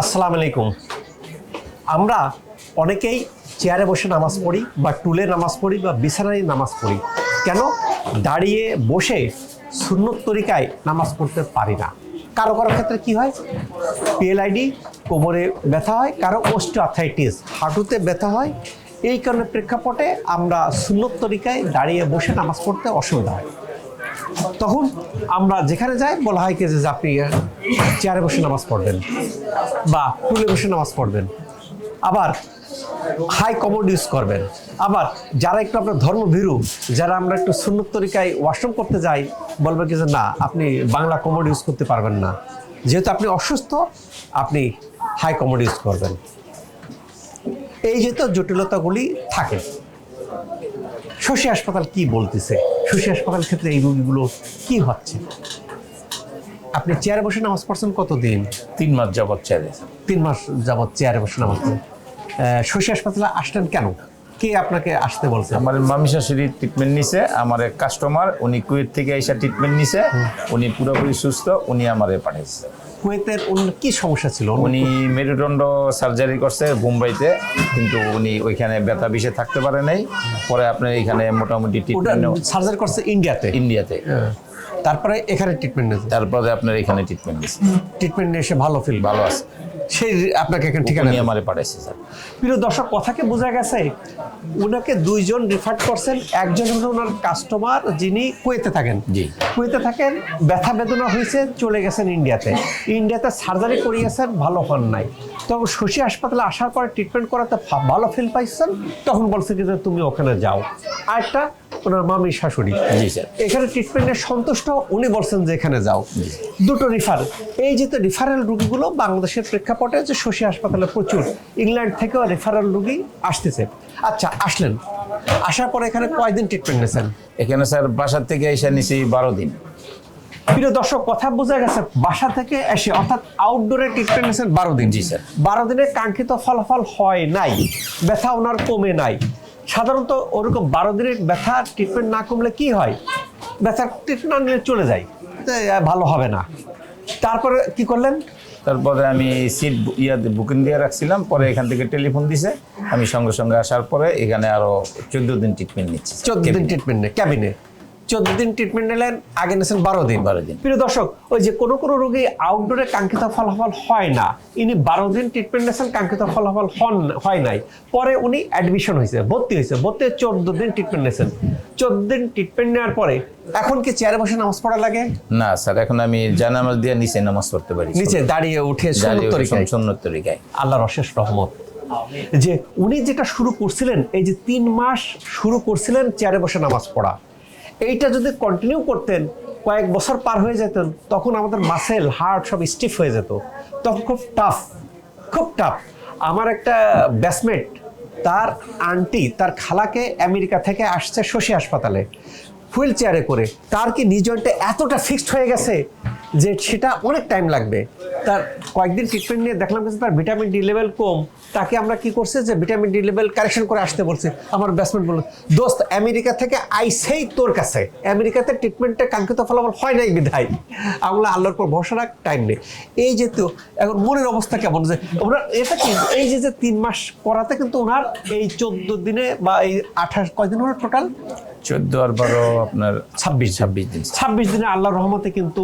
আসসালামু আলাইকুম। আমরা অনেকেই চেয়ারে বসে নামাজ পড়ি বা টুলে নামাজ পড়ি বা বিছানায় নামাজ পড়ি। কেন? দাঁড়িয়ে বসে সুন্নত তরিকায় নামাজ পড়তে পারি না। কারও কারও ক্ষেত্রে কি হয়? পিএলআইডি কোমরে ব্যথা হয়, কারও অস্টিওআর্থাইটিস হাঁটুতে ব্যথা হয়। এই কারণে প্রেক্ষাপটে আমরা সুন্নত তরিকায় দাঁড়িয়ে বসে নামাজ পড়তে অসুবিধা হয়। তখন আমরা যেখানে যাই, বলা হয় যে আপনি চেয়ারে বসে নামাজ পড়বেন বা টুলে বসে নামাজ পড়বেন। আবার হাই কমোড ইউজ করবেন। আবার যারা একটু আপনার ধর্ম ধর্মভীরু, যারা আমরা একটু সুন্নত তরিকায় ওয়াশরুম করতে যাই, বলবে কি যে না, আপনি বাংলা কমোড ইউজ করতে পারবেন না। যেহেতু আপনি অসুস্থ, আপনি হাই কমোড ইউজ করবেন। এই যেহেতু জটিলতাগুলি থাকে। শশী হাসপাতাল কি বলতেছে? শশী হাসপাতাল ক্ষেত্রে এই রোগীগুলো কি হচ্ছে? আপনি চেয়ারে বসে নামাজ পড়ছেন কতদিন? তিন মাস যাবৎ চাইলে তিন মাস যাবৎ চেয়ারে বসে নামাজ পড়েন শশী হাসপাতালে আসলেন কেন? কে আপনাকে আসতে বলছে? আমার মামি শাশুড়ি ট্রিটমেন্ট নিছে আমার এক কাস্টমার উনি কুয়েত থেকে এসে ট্রিটমেন্ট নিছে উনি পুরোপুরি সুস্থ উনি আমারে পাঠাইছে। কুয়েতের অন্য কি সমস্যা ছিল? উনি মেরুদণ্ড সার্জারি করছে মুম্বাইতে কিন্তু উনি ওইখানে ব্যথা বিষে থাকতে পারে নাই। পরে আপনার এখানে মোটামুটি ট্রিটমেন্ট সার্জারি করছে ইন্ডিয়াতে ইন্ডিয়াতে হ্যাঁ। তারপরে এখানে ট্রিটমেন্ট তারপরে আপনার এখানে ট্রিটমেন্ট নিয়েছে। ট্রিটমেন্ট নিয়ে এসে ভালো ফিল ভালো আছে। সেই আপনাকে এখানে ঠিকানা দিয়েছে। আমারে পাঠাইছে স্যার। প্রিয় দর্শক কথাকে বোঝা গেছে ওনাকে দুইজন রিফার করছেন। একজন হলো ওনার কাস্টমার যিনি কুয়েতে থাকেন। জি। কুয়েতে থাকেন ব্যথা বেদনা হয়েছে চলে গেছেন ইন্ডিয়াতে। ইন্ডিয়াতে সার্জারি করিয়েছেন ভালো হন নাই। তখন শশী হাসপাতালে আসার পরে ট্রিটমেন্ট করাতে ভালো ফিল পাইছেন তখন বলছে যে তুমি ওখানে যাও। আর একটা ওনার মামি শাশুড়ি। জি স্যার। এখানে ট্রিটমেন্টে সন্তুষ্ট উনি বলছেন যে এখানে যাও। দুটো রিফার এই যে তো রিফারেল রুগীগুলো বাংলাদেশের প্রেক্ষাপটে যে শশী হাসপাতালে প্রচুর ইংল্যান্ড থেকেও রেফারেল রুগী আসতেছে। আচ্ছা আসলেন। আসার পরে এখানে কয়দিন ট্রিটমেন্ট নিয়েছেন? এখানে স্যার বাসার থেকে এসে নিছি বারো দিন। প্রিয় দর্শক কথা বোঝা গেছে বাসা থেকে এসে অর্থাৎ আউটডোরে ট্রিটমেন্ট নিয়েছেন বারো দিন। জি, স্যার। বারো দিনে কাঙ্ক্ষিত ফলাফল হয় নাই ব্যথা ওনার কমে নাই। সাধারণত ওরকম বারো দিনের ব্যথা ট্রিটমেন্ট না কমলে কি হয়? ব্যথার ট্রিটমেন্ট না নিলে চলে যায়। ভালো হবে না। তারপরে কি করলেন? তারপরে আমি সিট ইয়াতে বুকিং দিয়ে রাখছিলাম পরে এখান থেকে টেলিফোন দিছে। আমি সঙ্গে সঙ্গে আসার পরে এখানে আরও চোদ্দ দিন ট্রিটমেন্ট নিচ্ছি। চোদ্দ দিন ট্রিটমেন্ট নেই ক্যাবিনে চোদ্দ দিন ট্রিটমেন্ট নিলেন আগে নিয়েছেন বারো দিন। বারো দিন। প্রিয় দর্শক ওই যে কোনো কোনো রোগী আউটডোরে কাঙ্ক্ষিত ফলাফল হয় না। ইনি বারো দিন ট্রিটমেন্ট নিয়েছেন কাঙ্ক্ষিত ফলাফল হন হয় নাই। পরে উনি অ্যাডমিশন হয়েছে ভর্তি হয়েছে ভর্তি হয়ে চোদ্দ দিন ট্রিটমেন্ট নিয়েছেন। চোদ্দ দিন ট্রিটমেন্ট নেওয়ার পরে এখন কি চেয়ারে বসে নামাজ পড়া লাগে? না স্যার এখন আমি জানামাজ দিয়ে নিচে নামাজ পড়তে পারি। নিচে দাঁড়িয়ে উঠে সুন্নত সুন্নত তরিকায়। আল্লাহর অশেষ রহমত। যে উনি যেটা শুরু করছিলেন এই যে তিন মাস শুরু করছিলেন চেয়ারে বসে নামাজ পড়া। এইটা যদি কন্টিনিউ করতেন, কয়েক বছর পার হয়ে যেতেন, তখন আমাদের মাসেল হার্ট সব স্টিফ হয়ে যেত। তখন খুব টাফ খুব টাফ আমার একটা ব্যাসমেট তার আন্টি তার খালাকে আমেরিকা থেকে আসছে শশী হাসপাতালে হুইল চেয়ারে করে। তার কি নিজ এতটা ফিক্সড হয়ে গেছে যে সেটা অনেক টাইম লাগবে। তার কয়েকদিন ট্রিটমেন্ট নিয়ে দেখলাম যে তার ভিটামিন ডি লেভেল কম তাকে আমরা কি করছে যে ভিটামিন ডি লেভেল কারেকশন করে আসতে বলছি আমার ব্যাটসম্যান বলল দোস্ত আমেরিকা থেকে আইসেই তোর কাছে। আমেরিকাতে ট্রিটমেন্টটা কাঙ্ক্ষিত ফলাফল হয় নাই বিধায়। আমরা আল্লাহর পর ভরসা রাখ টাইম নেই। এই যে তো এখন মনের অবস্থা কেমন যে ওনার এটা কি এই যে যে তিন মাস করাতে কিন্তু ওনার এই চোদ্দ দিনে বা এই আঠাশ কয়দিন ওনার টোটাল চোদ্দ আর বারো আপনার ছাব্বিশ ছাব্বিশ দিন। ছাব্বিশ দিনে আল্লাহর রহমতে কিন্তু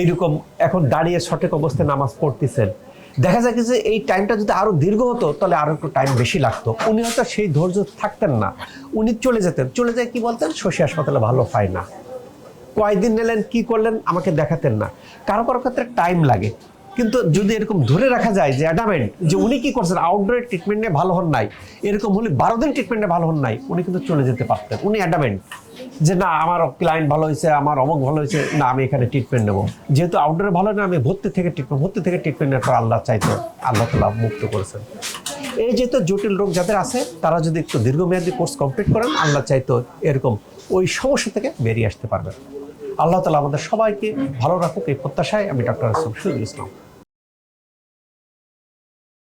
এইরকম এখন দাঁড়িয়ে সঠিক অবস্থায় নামাজ পড়তেছেন। দেখা যায় যে এই টাইমটা যদি আরও দীর্ঘ হতো, তাহলে আরও একটু টাইম বেশি লাগতো। উনি হয়তো সেই ধৈর্য থাকতেন না। উনি চলে যেতেন। চলে যায় কি বলতেন? শশী হাসপাতালে ভালো হয় না। কয়দিন নিলেন, কি করলেন? আমাকে দেখাতেন না। কারও কারও ক্ষেত্রে টাইম লাগে। কিন্তু যদি এরকম ধরে রাখা যায় যে অ্যাডামেন্ট যে উনি কি করছেন আউটডোরে ট্রিটমেন্টে ভালো হন নাই, এরকম হলে বারো দিন ট্রিটমেন্টে ভালো হন নাই, উনি কিন্তু চলে যেতে পারতেন। উনি অ্যাডামেন্ট যে না, আমার ক্লায়েন্ট ভালো হয়েছে, আমার অমুক ভালো হয়েছে, না, আমি এখানে ট্রিটমেন্ট নেব। যেহেতু আউটডোরে ভালো না, আমি ভর্তি থেকে ট্রিটমেন্ট ভর্তি থেকে ট্রিটমেন্ট নেওয়ার পর আল্লাহ চাইতো আল্লাহ তালা মুক্ত করেছেন। এই যেহেতু জটিল রোগ যাদের আছে, তারা যদি একটু দীর্ঘমেয়াদী কোর্স কমপ্লিট করেন, আল্লাহ চাইতো এরকম ওই সমস্যা থেকে বেরিয়ে আসতে পারবেন। আল্লাহ তালা আমাদের সবাইকে ভালো রাখুক, এই প্রত্যাশায় আমি ডক্টর শহীদুল ইসলাম।